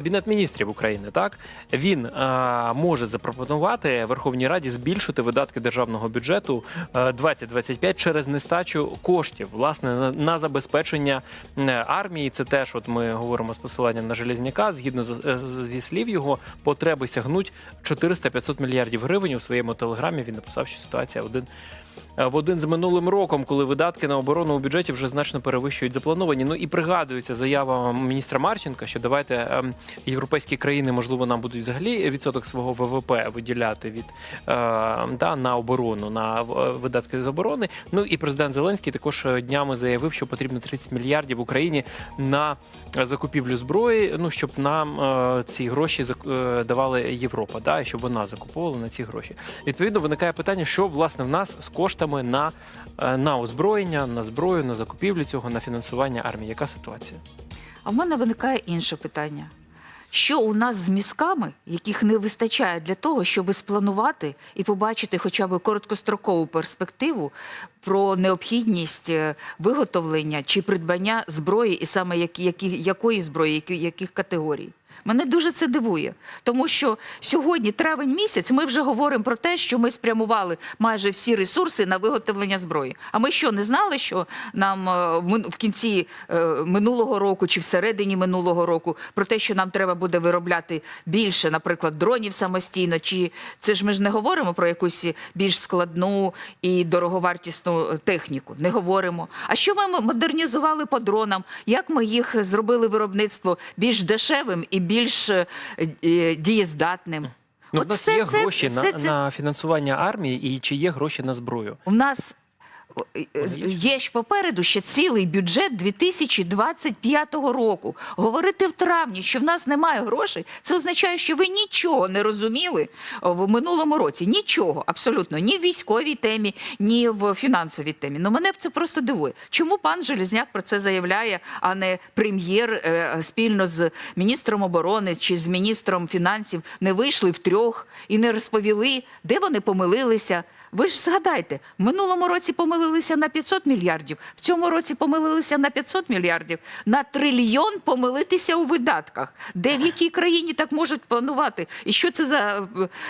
Кабінет міністрів України так він е, може запропонувати Верховній Раді збільшити видатки державного бюджету е, 2025 через нестачу коштів власне на, забезпечення е, армії. Це теж, от ми говоримо з посиланням на Железняка. Згідно е, з- зі слів його, потреби сягнуть 400-500 мільярдів гривень. У своєму телеграмі він написав, що ситуація один. Е, В один з минулим роком, коли видатки на оборону у бюджеті вже значно перевищують заплановані. Ну і пригадується заява міністра Марченка, що давайте ем, європейські країни, можливо, нам будуть взагалі відсоток свого ВВП виділяти від е, да, на оборону, на е, видатки з оборони. Ну і президент Зеленський також днями заявив, що потрібно 30 мільярдів Україні на закупівлю зброї. Ну щоб нам ці гроші давали Європа, да, і щоб вона закуповувала на ці гроші. Відповідно, виникає питання, що власне в нас з коштами на, е, на озброєння, на зброю, на закупівлю цього, на фінансування армії. Яка ситуація? А в мене виникає інше питання. Що у нас з мізками, яких не вистачає для того, щоб спланувати і побачити хоча б короткострокову перспективу про необхідність е, виготовлення чи придбання зброї, і саме які, які, якої зброї, які, яких категорій? Мене дуже це дивує, тому що сьогодні, травень місяць, ми вже говоримо про те, що ми спрямували майже всі ресурси на виготовлення зброї. А ми що не знали, що нам е, в кінці е, минулого року чи всередині минулого року про те, що нам треба буде виробляти більше, наприклад, дронів самостійно, чи це ж ми ж не говоримо про якусь більш складну і дороговартісну е, техніку. Не говоримо. А що ми модернізували по дронам? Як ми їх зробили виробництво більш дешевим і більш е, е, дієздатним? Ну, От у нас все є це- гроші все на, це- на фінансування армії, і чи є гроші на зброю? У нас є? є ж попереду ще цілий бюджет 2025 року. Говорити в травні, що в нас немає грошей, це означає, що ви нічого не розуміли в минулому році. Нічого, абсолютно, ні в військовій темі, ні в фінансовій темі. Ну мене це просто дивує. Чому пан Железняк про це заявляє, а не прем'єр е, спільно з міністром оборони чи з міністром фінансів не вийшли втрьох і не розповіли, де вони помилилися. Ви ж згадайте, в минулому році помилилися на 500 мільярдів, в цьому році помилилися на 500 мільярдів, на трильйон помилитися у видатках. Де в якій країні так можуть планувати? І що це за,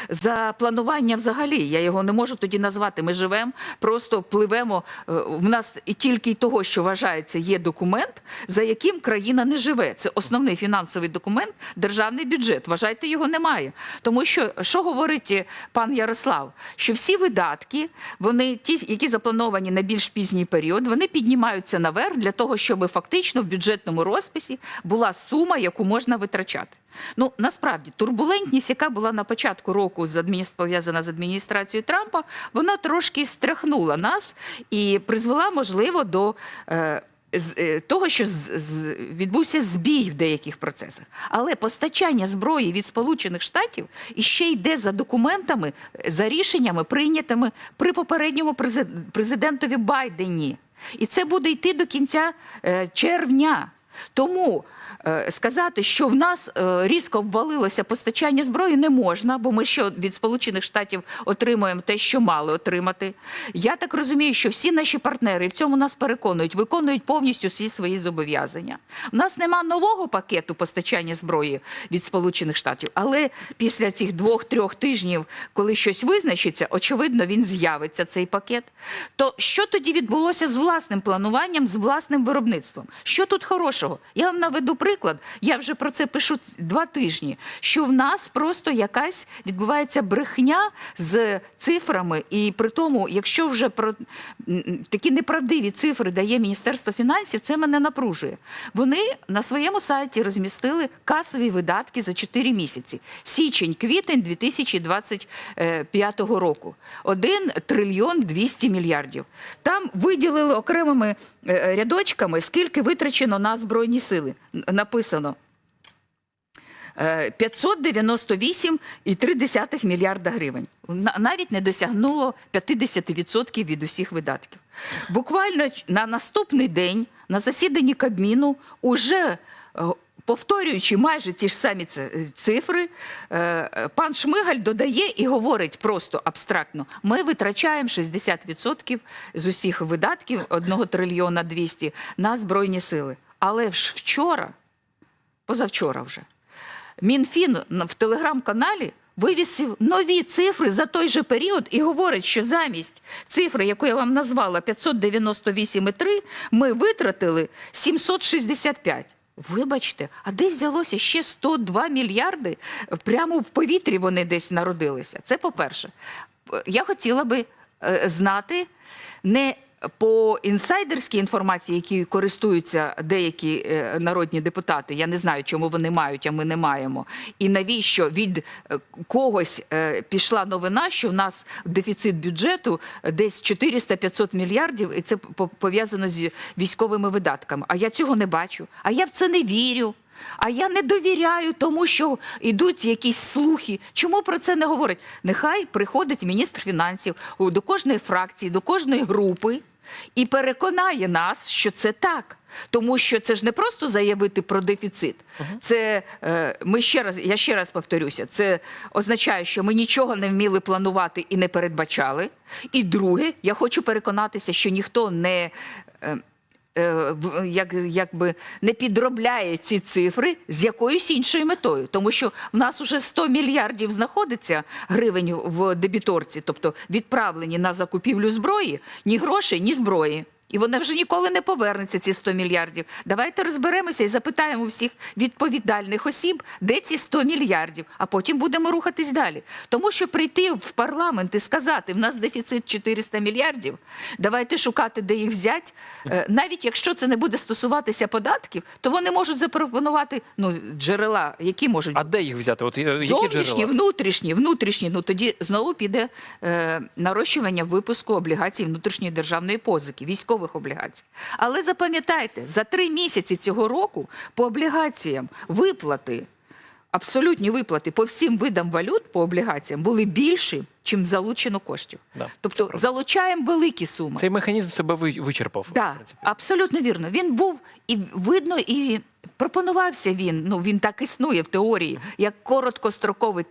за планування взагалі? Я його не можу тоді назвати. Ми живемо, просто пливемо. Е, В нас і тільки того, що вважається, є документ, за яким країна не живе. Це основний фінансовий документ, державний бюджет. Вважайте, його немає. Тому що що говорить е, пан Ярослав? Що всі видатки, вони ті, які заплановані на більш пізній період, вони піднімаються наверх для того, щоб фактично в бюджетному розписі була сума, яку можна витрачати. Ну насправді турбулентність, яка була на початку року з адміністр... пов'язана з адміністрацією Трампа, вона трошки стряхнула нас і призвела, можливо, до. Е... з- е, Того, що відбувся збій в деяких процесах, але постачання зброї від Сполучених Штатів іще йде за документами, за рішеннями, прийнятими при попередньому презид- президентові Байдені, і це буде йти до кінця е, червня. Тому е, сказати, що в нас е, різко обвалилося постачання зброї, не можна, бо ми ще від Сполучених Штатів отримуємо те, що мали отримати. Я так розумію, що всі наші партнери в цьому нас переконують, виконують повністю всі свої зобов'язання. У нас нема нового пакету постачання зброї від Сполучених Штатів, але після цих двох-трьох тижнів, коли щось визначиться, очевидно, він з'явиться цей пакет. То що тоді відбулося з власним плануванням, з власним виробництвом? Що тут хорошого? Я вам наведу приклад. Я вже про це пишу два тижні. Що в нас просто якась відбувається брехня з цифрами, і при тому, якщо вже про такі неправдиві цифри дає Міністерство фінансів, це мене напружує. Вони на своєму сайті розмістили касові видатки за 4 місяці. Січень-квітень 2025 року. 1 трильйон 200 мільярдів. Там виділили окремими е, рядочками, скільки витрачено на збройні сили. Написано. Е, 598,3 мільярда гривень. Навіть не досягнуло 50% від усіх видатків. Буквально на наступний день на засіданні Кабміну уже е, повторюючи майже ті ж самі цифри, е, е, пан Шмигаль додає і говорить просто абстрактно: ми витрачаємо 60% з усіх видатків 1 трильйона 200 на збройні сили. Але ж вчора, позавчора вже. Мінфін в телеграм-каналі вивісив нові цифри за той же період і говорить, що замість цифри, яку я вам назвала 598,3, ми витратили 765. Вибачте, а де взялося ще 102 мільярди? Прямо в повітрі вони десь народилися. Це по-перше. Я хотіла би е, знати не по інсайдерській інформації, які користуються деякі е, народні депутати. Я не знаю, чому вони мають, а ми не маємо. І навіщо від е, когось е, пішла новина, що в нас дефіцит бюджету десь 400-500 мільярдів, і це по- пов'язано з військовими видатками. А я цього не бачу. А я в це не вірю. А я не довіряю тому, що йдуть якісь слухи. Чому про це не говорять? Нехай приходить міністр фінансів до кожної фракції, до кожної групи і переконає нас, що це так. Тому що це ж не просто заявити про дефіцит. Це е, ми ще раз, я ще раз повторюся, це означає, що ми нічого не вміли планувати і не передбачали. І друге, я хочу переконатися, що ніхто не. Е, як, якби не підробляє ці цифри з якоюсь іншою метою, тому що в нас уже 100 мільярдів знаходиться гривень в дебіторці, тобто відправлені на закупівлю зброї, ні грошей, ні зброї. І вона вже ніколи не повернеться, ці 100 мільярдів. Давайте розберемося і запитаємо всіх відповідальних осіб, де ці 100 мільярдів, а потім будемо рухатись далі. Тому що прийти в парламент і сказати, в нас дефіцит 400 мільярдів, давайте шукати, де їх взяти. Е, Навіть якщо це не буде стосуватися податків, то вони можуть запропонувати ну, джерела, які можуть А де їх взяти? От е, які Зовнішні, джерела? внутрішні, внутрішні. Ну тоді знову піде е, нарощування випуску облігацій внутрішньої державної позики, військових облігацій. Але запам'ятайте, за три місяці цього року по облігаціям виплати, абсолютні виплати по всім видам валют по облігаціям були більші, чим залучено коштів. Да, тобто залучаємо великі суми. Цей механізм себе ви- вичерпав. принципі. абсолютно вірно. Він був і видно, і пропонувався він. Ну він так існує в теорії, як короткостроковий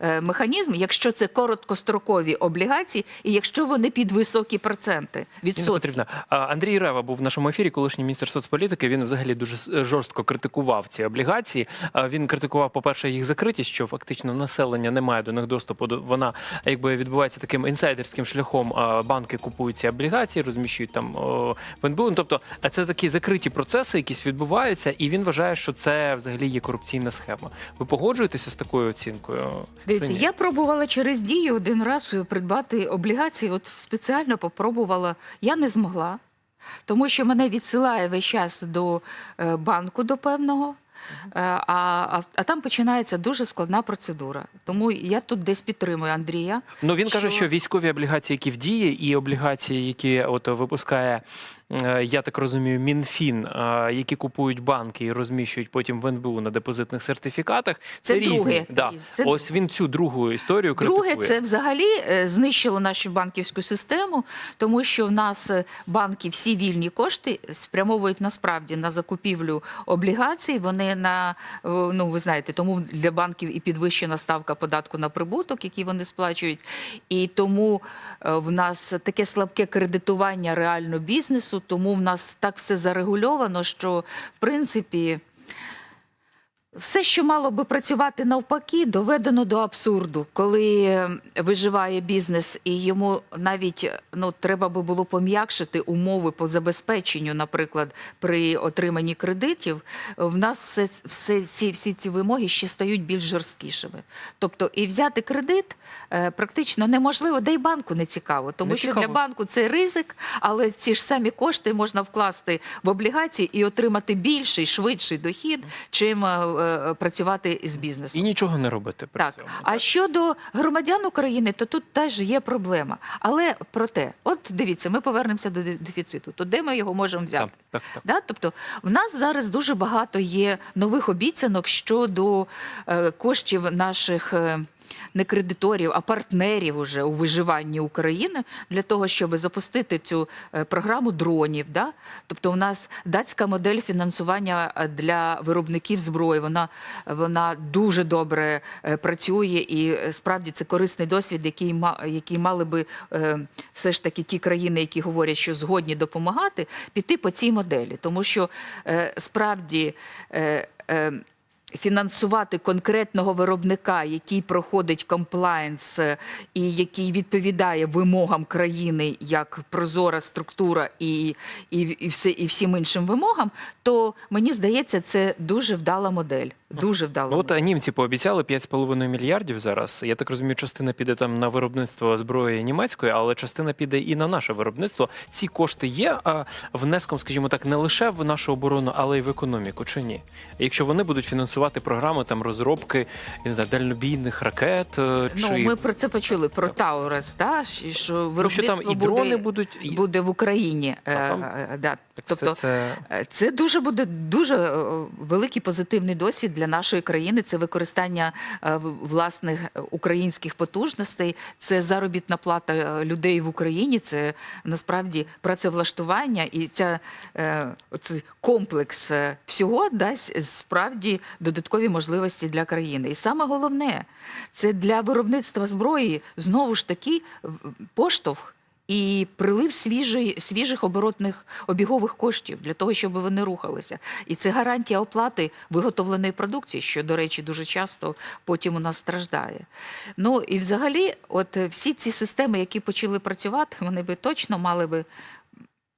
е, механізм, якщо це короткострокові облігації, і якщо вони під високі проценти відсотки. Андрій Рева був в нашому ефірі, колишній міністр соцполітики. Він взагалі дуже жорстко критикував ці облігації. Він критикував, по-перше, їх закритість, що фактично населення не має до них доступу. До вона якби відбувається таким інсайдерським шляхом. Банки купують ці облігації, розміщують там в НБУ. Ну, Тобто, це такі закриті процеси, якісь відбуваються, і він вважає, що це взагалі є корупційна схема. Ви погоджуєтеся з такою оцінкою? Дивіться, я пробувала через дію один раз придбати облігації. От спеціально попробувала. Я не змогла, тому що мене відсилає весь час до е, банку до певного. Е, А, а, а там починається дуже складна процедура. Тому я тут десь підтримую Андрія. Ну він каже, що- що військові облігації, які в дії, і облігації, які от випускає, я так розумію, МінФін, е, які купують банки і розміщують потім в НБУ на депозитних сертифікатах. Це, Це різні. друге. Да. Це Ось він цю другу історію критикує. Друге, це взагалі е, знищило нашу банківську систему, тому що в нас е, банки всі вільні кошти спрямовують насправді на закупівлю облігацій. Вони на е, ну ви знаєте, тому для банків і підвищена ставка податку на прибуток, який вони сплачують. І тому е, в нас таке слабке кредитування реально бізнесу. Тому в нас так все зарегульовано, що в принципі. Все, що мало би працювати навпаки, доведено до абсурду, коли е, виживає бізнес, і йому навіть е, ну треба би було пом'якшити умови по забезпеченню, наприклад, при отриманні кредитів. В нас все, все ці всі ці вимоги ще стають більш жорсткішими. Тобто, і взяти кредит е, практично неможливо, де й банку не цікаво, тому Не що цікаво. для банку це ризик, але ці ж самі кошти можна вкласти в облігації і отримати більший, швидший дохід, чим е, працювати з бізнесом. І нічого не робити при Так, цьому. а щодо громадян України, то тут теж є проблема. Але проте, от дивіться, ми повернемося до дефіциту. То де ми його можемо взяти? так, так, так. Да? Тобто, в нас зараз дуже багато є нових обіцянок щодо е, коштів наших. Не кредиторів, а партнерів уже у виживанні України для того, щоб запустити цю е, програму дронів. Да? Тобто, у нас датська модель фінансування е, для виробників зброї. Вона, вона дуже добре е, працює, і справді це корисний досвід, який який мали би все ж таки ті країни, які говорять, що згодні допомагати, піти по цій моделі, тому що справді. Фінансувати конкретного виробника, який проходить комплаєнс е, і який відповідає вимогам країни як прозора структура і, і, і, все, і всім іншим вимогам, то мені здається, це дуже вдала модель. Дуже вдала Ну, от а німці пообіцяли 5,5 мільярдів зараз. Я так розумію, частина піде там на виробництво зброї німецької, але частина піде і на наше виробництво. Ці кошти є а, внеском, скажімо так, не лише в нашу оборону, але й в економіку, чи ні? Якщо вони будуть фінансувати програми там розробки не знаю, дальнобійних ракет, е, чи Ну, ми про це почули, про Таурес, да? що- що Ну, що там і буде, дрони будуть, і буде в Україні. А там- Е, е, да. так Тобто, це Е, Це дуже буде дуже е, великий позитивний досвід для нашої країни. Це використання е, власних е, українських потужностей, це заробітна плата е, людей в Україні. Це насправді працевлаштування, і ця оцей комплекс всього дасть справді додаткові можливості для країни. І саме головне, це для виробництва зброї знову ж таки поштовх і прилив свіжої, свіжих оборотних обігових коштів для того, щоб вони рухалися. І це гарантія оплати виготовленої продукції, що, до речі, дуже часто потім у нас страждає. Ну і взагалі, от е, всі ці системи, які почали працювати, вони би точно мали би.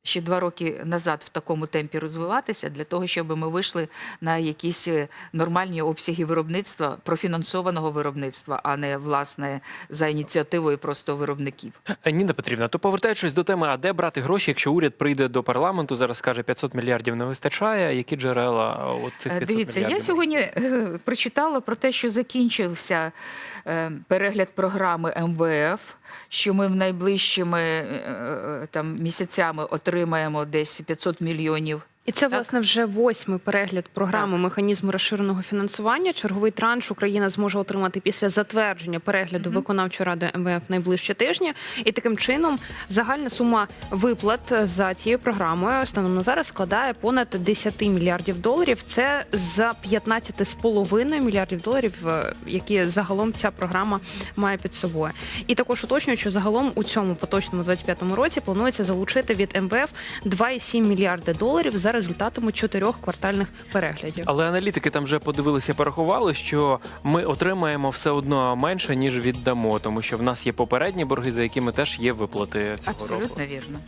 Ще два роки назад в такому темпі розвиватися для того, щоб ми вийшли на якісь е, нормальні обсяги виробництва, профінансованого виробництва, а не власне за ініціативою просто виробників. Е, Ніна Петрівна, то повертаючись до теми, а де брати гроші, якщо уряд прийде до парламенту, зараз скаже 500 мільярдів не вистачає. Які джерела е, от цих Е, 500 Дивіться, мільярдів? я сьогодні прочитала про те, що закінчився перегляд програми МВФ, що ми в найближчими там місяцями отримаємо десь 500 мільйонів. І це власне вже восьмий перегляд програми механізму розширеного фінансування. Черговий транш Україна зможе отримати після затвердження перегляду виконавчої ради МВФ найближчі тижні. І таким чином загальна сума виплат за цією програмою станом на зараз складає понад 10 мільярдів доларів. Це за 15,5 мільярдів доларів, е, які загалом ця програма має під собою. І також уточнюю, що загалом у цьому поточному 25-му році планується залучити від МВФ 2,7 мільярди доларів за результатами чотирьох квартальних переглядів. Але аналітики там вже подивилися, порахували, що ми отримаємо все одно менше ніж віддамо, тому що в нас є попередні борги, за якими теж є виплати цього Абсолютно року. вірно.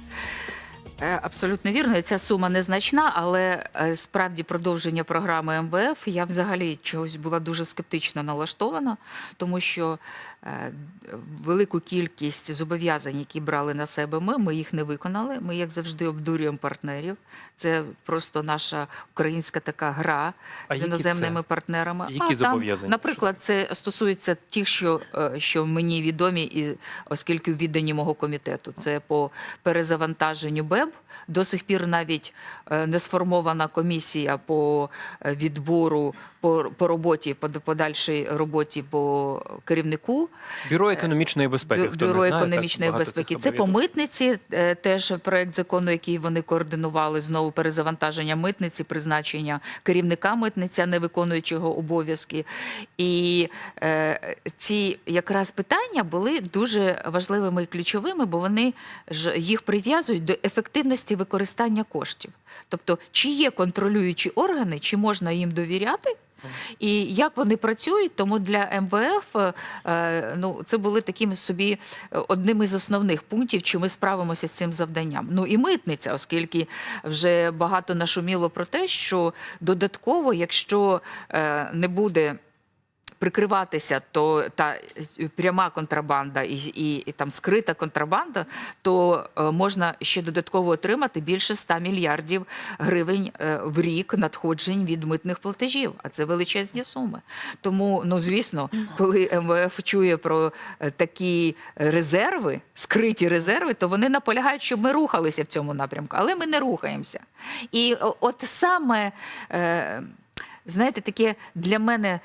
Е, Абсолютно вірно, ця сума незначна, але е, справді продовження програми МВФ я взагалі чогось була дуже скептично налаштована, тому що велику кількість зобов'язань, які брали на себе ми, ми їх не виконали. Ми, як завжди, обдурюємо партнерів. Це просто наша українська така гра А з іноземними це? партнерами. Які а, там, зобов'язання? наприклад, це стосується тих, що, е, що мені відомі, і оскільки віддані мого комітету. Це по перезавантаженню БЕБ. До сих пір навіть е, не сформована комісія по е, відбору по, по роботі, по подальшій роботі по керівнику. Бюро економічної безпеки. Бю- хто Бюро не знає, економічної так, безпеки. Це по митниці, е, теж проект закону, який вони координували знову перезавантаження митниці, призначення керівника митниці, а не виконуючого обов'язки. І е, ці якраз питання були дуже важливими і ключовими, бо вони ж їх прив'язують до ефективності використання коштів. Тобто, чи є контролюючі органи, чи можна їм довіряти. І як вони працюють, тому для МВФ е, ну, це були такими собі одними одним із основних пунктів, чи ми справимося з цим завданням. Ну і митниця, оскільки вже багато нашуміло про те, що додатково, якщо е, не буде прикриватися, то та е, пряма контрабанда і, і, і там скрита контрабанда, то е, можна ще додатково отримати більше 100 мільярдів гривень е, в рік надходжень від митних платежів. А це величезні суми. Тому, ну звісно, коли МВФ чує про такі резерви, скриті резерви, то вони наполягають, щоб ми рухалися в цьому напрямку, але ми не рухаємося. І от саме. Знаєте, таке для мене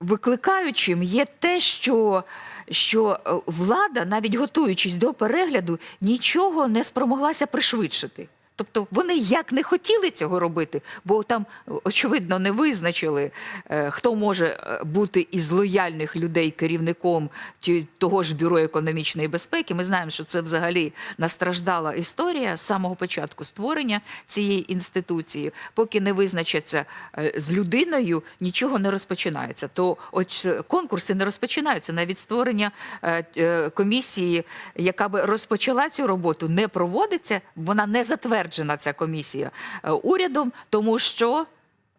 викликаючим є те, що, що е, влада, навіть готуючись до перегляду, нічого не спромоглася пришвидшити. Тобто вони як не хотіли цього робити, бо там очевидно не визначили, е, хто може е, бути із лояльних людей керівником того ж бюро економічної безпеки. Ми знаємо, що це взагалі настраждала історія з самого початку створення цієї інституції. Поки не визначаться е, з людиною, нічого не розпочинається. То е, конкурси не розпочинаються. Навіть створення комісії, яка би розпочала цю роботу, не проводиться. Вона не затверджена ця комісія е, урядом, тому що.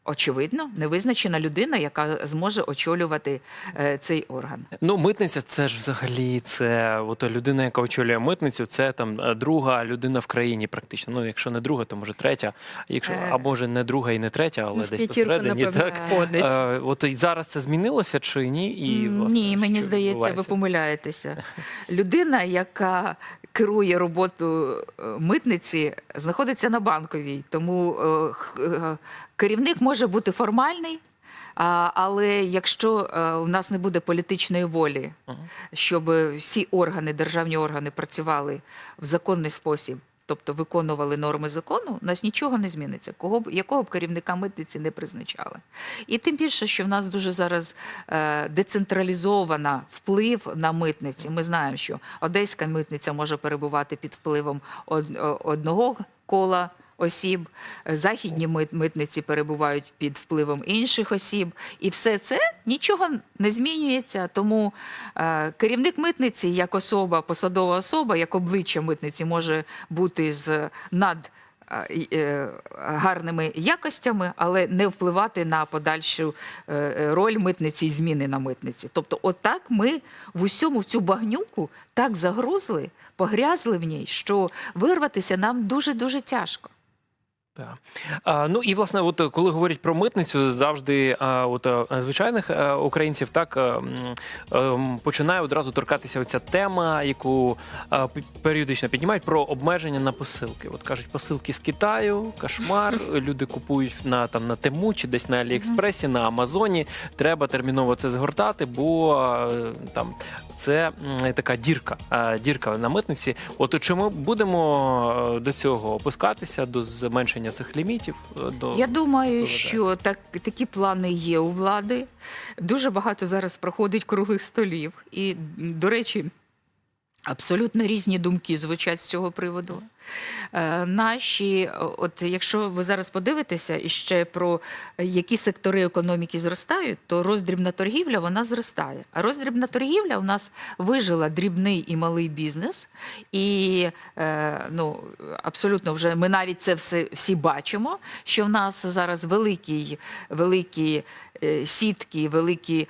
Очевидно, не визначена людина, яка зможе очолювати е, цей орган. Ну, митниця це ж взагалі це от людина, яка очолює митницю, це там е, друга людина в країні, практично. Ну, якщо не друга, то може третя. Якщо Е. а може не друга і не третя, але Ну, в десь п'ятірку, посередині. напевно, Так входить. Е, от і зараз це змінилося чи ні? І власне, Ні, мені що здається, ви відбувається? помиляєтеся. Людина, яка керує роботу е, митниці, знаходиться на банковій, тому е, х- е, керівник може бути формальний. А, але якщо е, у нас не буде політичної волі, щоб всі органи, державні органи працювали в законний спосіб, тобто виконували норми закону, у нас нічого не зміниться, кого б якого б керівника митниці не призначали. І тим більше, що в нас дуже зараз е, децентралізована вплив на митниці. Ми знаємо, що одеська митниця може перебувати під впливом од- одного кола. Осіб, західні митниці перебувають під впливом інших осіб, і все це нічого не змінюється. Тому е, керівник митниці, як особа, посадова особа, як обличчя митниці, може бути з над е, е, гарними якостями, але не впливати на подальшу е, е, роль митниці і зміни на митниці. Тобто, отак ми в усьому цю багнюку так загрузли, погрязли в ній, що вирватися нам дуже дуже тяжко. Так. А, ну і власне, от е, коли говорять про митницю, завжди а, от е, звичайних е, українців так м, ем, починає одразу торкатися оця тема, яку пі- періодично піднімають про обмеження на посилки. От кажуть, посилки з Китаю, кошмар. Люди купують на там на Тему чи десь на Аліекспресі, на Амазоні. Треба терміново це згортати, бо е, там це така дірка, е, дірка на митниці. От чи ми будемо до цього опускатися, до зменшення цих лімітів? е, До Я думаю, до що так, такі плани є у влади. Дуже багато зараз проходить круглих столів. І, до речі, абсолютно різні думки звучать з цього приводу. Е, наші, от якщо ви зараз подивитеся іще про е, які сектори економіки зростають, то роздрібна торгівля вона зростає. А роздрібна торгівля у нас вижила дрібний і малий бізнес, і е, ну абсолютно вже ми навіть це все всі бачимо. Що в нас зараз великі, великі сітки, великі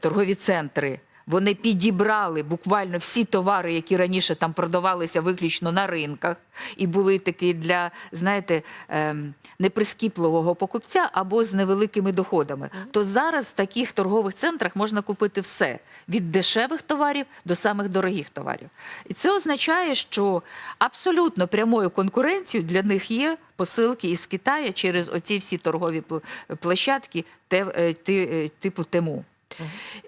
торгові центри. Вони підібрали буквально всі товари, які раніше там продавалися виключно на ринках, і були такі для, знаєте, ем, неприскіпливого покупця або з невеликими доходами. То зараз в таких торгових центрах можна купити все від дешевих товарів до самих дорогих товарів. І це означає, що абсолютно прямою конкуренцією для них є посилки із Китаю через оці всі торгові площадки е, е, типу Тему.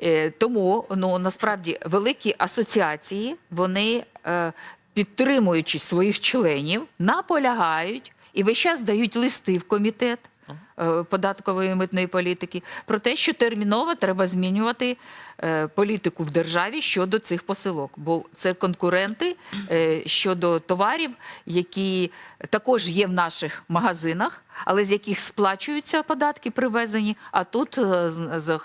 Е, Тому ну насправді великі асоціації вони, е, підтримуючи своїх членів, наполягають і весь час дають листи в комітет. е, Податкової і митної політики про те, що терміново треба змінювати політику в державі щодо цих посилок, бо це конкуренти е, щодо товарів, які також є в наших магазинах, але з яких сплачуються податки привезені, а тут е,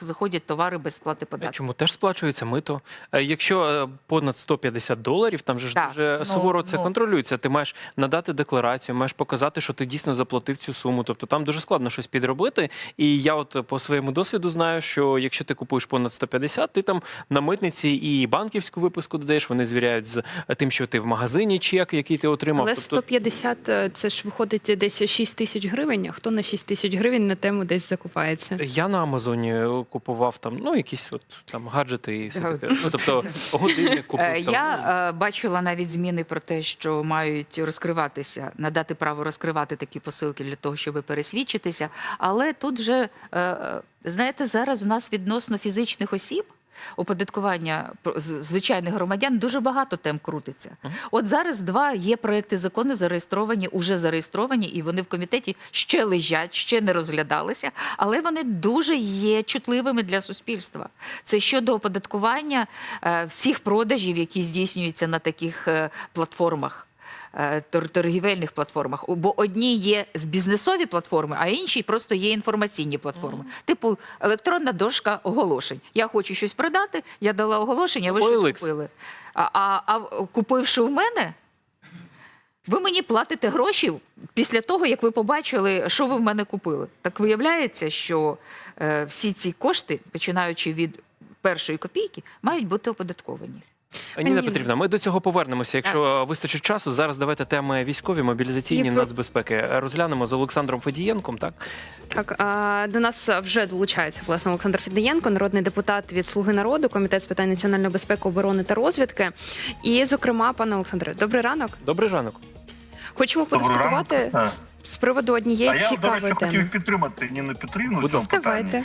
заходять товари без сплати Е, податків. Чому теж сплачується мито? Е, Якщо е, понад 150 доларів, там же ж Так, дуже ну, суворо це ну. контролюється. Ти маєш надати декларацію, маєш показати, що ти дійсно заплатив цю суму. Тобто там дуже складно щось підробити. І я, от по своєму досвіду, знаю, що якщо ти купуєш понад 150, ти там на митниці і банківську виписку додаєш. Вони звіряють з тим, що ти в магазині чек, який ти отримав. Але Тобто 150 е, це ж виходить десь 6 тисяч гривень. А хто на 6 тисяч гривень на тему десь закупається? Я на Амазоні купував там ну якісь от там гаджети і все таке. Ну тобто годинник Е, купив. там. Я е, бачила навіть зміни про те, що мають розкриватися, надати право розкривати такі посилки для того, щоб пересвідчитися. Але тут же, е, е, знаєте, зараз у нас відносно фізичних осіб оподаткування звичайних громадян дуже багато тем крутиться. От зараз два є проекти закону зареєстровані, уже зареєстровані, і вони в комітеті ще лежать, ще не розглядалися, але вони дуже є чутливими для суспільства. Це щодо оподаткування е, всіх продажів, які здійснюються на таких е, платформах. Е, тор- Торгівельних платформах, бо одні є з бізнесові платформи, а інші просто є інформаційні платформи. Типу електронна дошка оголошень. Я хочу щось продати, я дала оголошення, ви щось купили. А, а, а купивши у мене, ви мені платите гроші після того, як ви побачили, що ви в мене купили. Так виявляється, що е, всі ці кошти, починаючи від першої копійки, мають бути оподатковані. Ніна Ні. Петрівна, ми до цього повернемося. Якщо вистачить часу, зараз давайте теми військові, мобілізаційні, нацбезпеки розглянемо з Олександром Федієнком. Так Так, а, до нас вже долучається власне Олександр Фідеєнко, народний депутат від Слуги народу, комітет з питань національної безпеки, оборони та розвідки. І, зокрема, пане Олександре, добрий ранок. добрий ранок. Хочемо подискутувати з- приводу однієї А я, до цікавої речі, теми. хотів підтримати Ніну Петрівну Будь ласка. Давайте.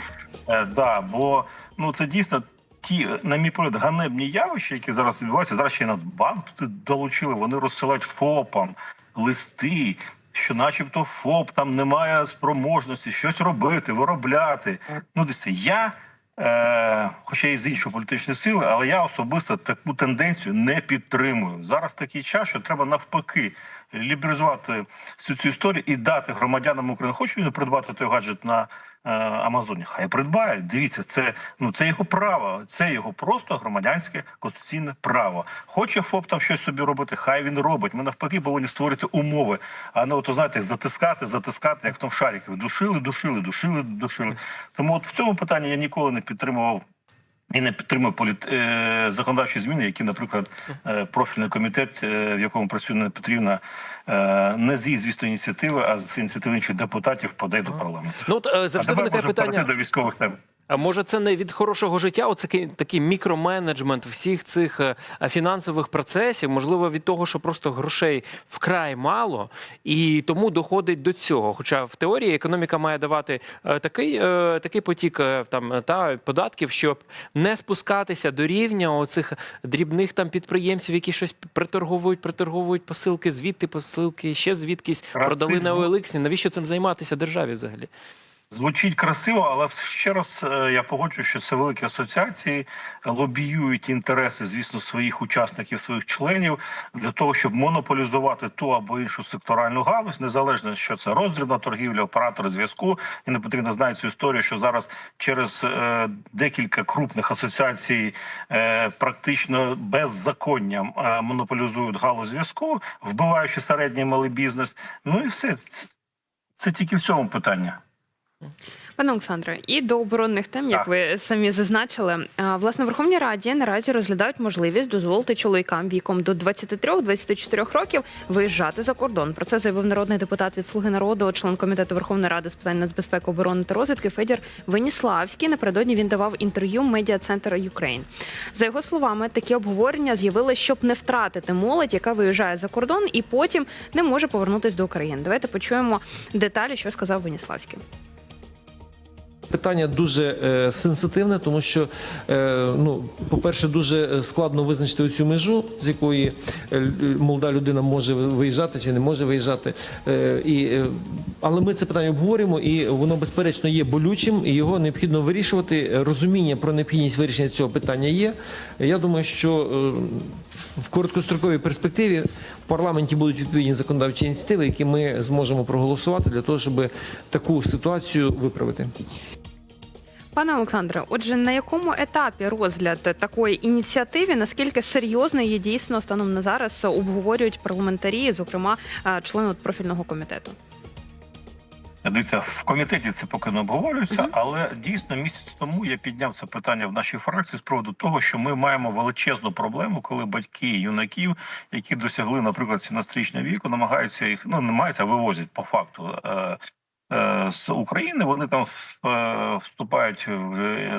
Е, да, бо ну це дійсно ті, на мій погляд, ганебні явища, які зараз відбуваються. Зараз ще й Нацбанк туди долучили. Вони розсилають ФОПам листи, що, начебто, ФОП там немає спроможності щось робити, виробляти. Ну, дивіться, я. Е, хоча і з іншої політичної сили, але я особисто таку тенденцію не підтримую. Зараз такий час, що треба навпаки лібералізувати всю цю історію і дати громадянам України. Хоче він придбати той гаджет на е, Амазоні? Хай придбає. Дивіться, це ну це його право, це його просто громадянське конституційне право. Хоче ФОП там щось собі робити, хай він робить. Ми навпаки повинні створити умови, а не от знаєте, затискати, затискати, як в тому шаріки. Душили, душили, душили, душили. Тому от в цьому питанні я ніколи не підтримував. І не підтримує політ... е... законодавчі зміни, які, наприклад, е... профільний комітет, е... в якому працює не Петрівна, е... не з її, звісно, ініціативи, а з ініціативи інших депутатів подає до парламенту. Ну от завжди виникає питання. до військових тем. А може це не від хорошого життя? Оце такий, такий мікроменеджмент всіх цих е, фінансових процесів, можливо, від того, що просто грошей вкрай мало, і тому доходить до цього. Хоча в теорії економіка має давати е, такий, е, такий потік там та податків, щоб не спускатися до рівня оцих дрібних там підприємців, які щось приторговують, приторговують посилки, звідти посилки, ще звідкись продали на Расизм. OLX. Навіщо цим займатися державі взагалі? Звучить красиво, але ще раз е, я погоджую, що це великі асоціації лобіюють інтереси, звісно, своїх учасників, своїх членів для того, щоб монополізувати ту або іншу секторальну галузь, незалежно що це роздрібна торгівля, оператори зв'язку. І не потрібно знати цю історію, що зараз через е, декілька крупних асоціацій е, практично беззаконням е, монополізують галузь зв'язку, вбиваючи середній малий бізнес. Ну і все це тільки в цьому питання. Пане Олександре, і до оборонних тем, як ви самі зазначили, власне, в Верховній Раді наразі розглядають можливість дозволити чоловікам віком до 23-24 років виїжджати за кордон. Про це заявив народний депутат від Слуги народу, член комітету Верховної Ради з питань нацбезпеки, оборони та розвідки Федір Веніславський. Напередодні він давав інтерв'ю медіа центр Юкрейн. За його словами, такі обговорення з'явилися, щоб не втратити молодь, яка виїжджає за кордон і потім не може повернутися до України. Давайте почуємо деталі, що сказав Веніславський. Питання дуже е, сенситивне, тому що, е, ну, по-перше, дуже складно визначити цю межу, з якої е, молода людина може виїжджати чи не може виїжджати. Е, і, е, але ми це питання обговорюємо, і воно безперечно є болючим, і його необхідно вирішувати. Розуміння про необхідність вирішення цього питання є. Я думаю, що е, в короткостроковій перспективі в парламенті будуть відповідні законодавчі ініціативи, які ми зможемо проголосувати для того, щоб таку ситуацію виправити. Пане Олександре, отже, на якому етапі розгляд такої ініціативи, наскільки серйозно її дійсно станом на зараз обговорюють парламентарі, зокрема е, члени профільного комітету? Дивіться, в комітеті це поки не обговорюється, але дійсно місяць тому я підняв це питання в нашій фракції з приводу того, що ми маємо величезну проблему, коли батьки юнаків, які досягли, наприклад, 17-річного віку, намагаються їх ну намагаються, вивозять по факту. Е, з України вони там е, вступають в е,